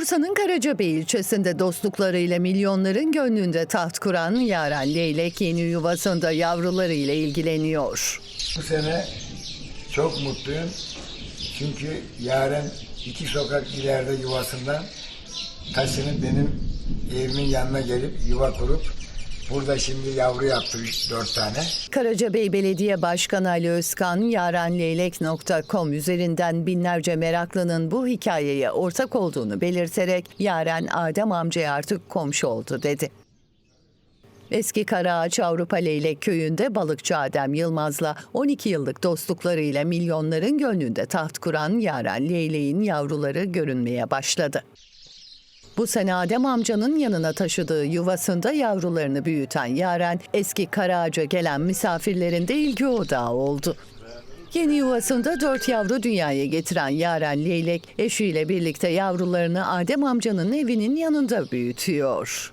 Bursa'nın Karacabey ilçesinde dostluklarıyla milyonların gönlünde taht kuran Yaren Leylek yeni yuvasında yavrularıyla ilgileniyor. Bu sene çok mutluyum. Çünkü yarın iki sokak ileride yuvasından taşınıp benim evimin yanına gelip yuva kurup burada şimdi yavru yaptı üç, dört tane. Karacabey Belediye Başkanı Ali Özkan, yarenleylek.com üzerinden binlerce meraklının bu hikayeye ortak olduğunu belirterek Yaren Adem amcaya artık komşu oldu dedi. Eski Karaağaç Avrupa Leylek Köyü'nde balıkçı Adem Yılmaz'la 12 yıllık dostluklarıyla milyonların gönlünde taht kuran Yaren Leylek'in yavruları görünmeye başladı. Bu sene Adem amcanın yanına taşıdığı yuvasında yavrularını büyüten Yaren, eski Karaağaç'a gelen misafirlerin de ilgi odağı oldu. Yeni yuvasında dört yavru dünyaya getiren Yaren Leylek, eşiyle birlikte yavrularını Adem amcanın evinin yanında büyütüyor.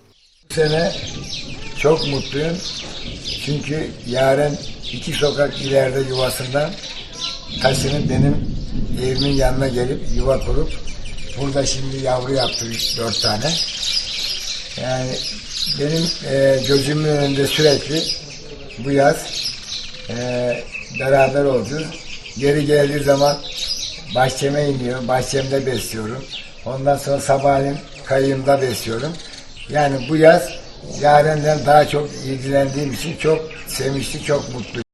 Bu sene çok mutluyum. Çünkü yarın iki sokak ileride yuvasından taşınıp benim evimin yanına gelip yuva kurup burada şimdi yavru yaptı dört tane. Yani benim e, gözümün önünde sürekli bu yaz e, beraber olacağız. Geri geldiği zaman bahçeme iniyor, bahçemde besliyorum. Ondan sonra sabahleyin kayığımda besliyorum. Yani bu yaz yarenden daha çok ilgilendiğim için çok sevinçli, çok mutluyum.